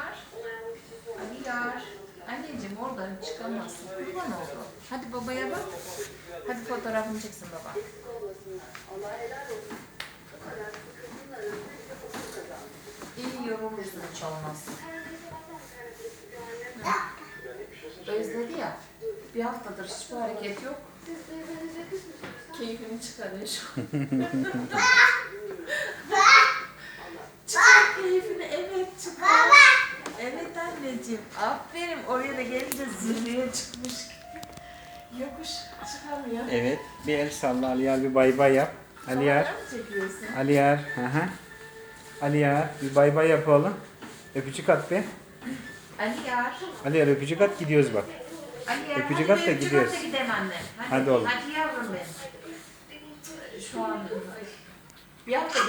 Amigar. Amigar. Anneciğim oradan çıkamazsın. Kurban oldu. Hadi babaya bak. Hadi fotoğrafını çeksin baba. İyi yorulmuşsun hiç olmazsa. Özledi ya. Bir haftadır hiçbir hareket yok. Keyfini çıkarıyor şu an. anneciğim. Aferin. Oraya da gelince zirveye çıkmış. Yokuş çıkamıyor. Evet. Bir el salla Aliyar bir bay bay yap. Aliyar. Kamera mı çekiyorsun? Aliyar. Hı hı. Aliyar bir bay bay yap oğlum. Öpücük at be. Ali yar. Aliyar öpücük at gidiyoruz bak. Ali yar. Öpücük hadi at da bir öpücük gidiyoruz. at da gidelim anne. Hadi oğlum. Hadi yavrum benim. Şu an bir haftada